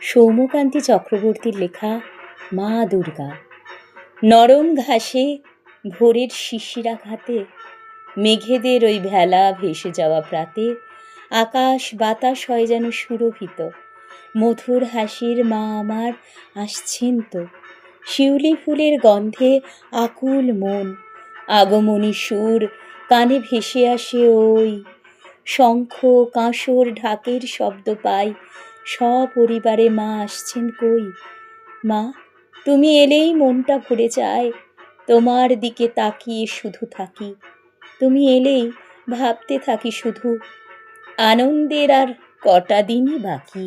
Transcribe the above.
সৌম্যকান্তি চক্রবর্তীর লেখা মা দুর্গা। নরম ঘাসে ভোরের শিশিরাঘাতে, মেঘেদের ওই ভেলা ভেসে যাওয়া প্রাতে, আকাশ বাতাস হয় যেন সুরভিত। মধুর হাসির মা আমার আসছেন তো। শিউলি ফুলের গন্ধে আকুল মন, আগমনী সুর কানে ভেসে আসে ওই শঙ্খ কাঁসর ঢাকের শব্দ পাই সপরিবারে মা আসছেন কই? মা, তুমি এলেই মনটা ভরে যায়। তোমার দিকে তাকিয়ে শুধু থাকি। তুমি এলেই ভাবতে থাকি শুধু। আনন্দের আর কটা দিনই বাকি।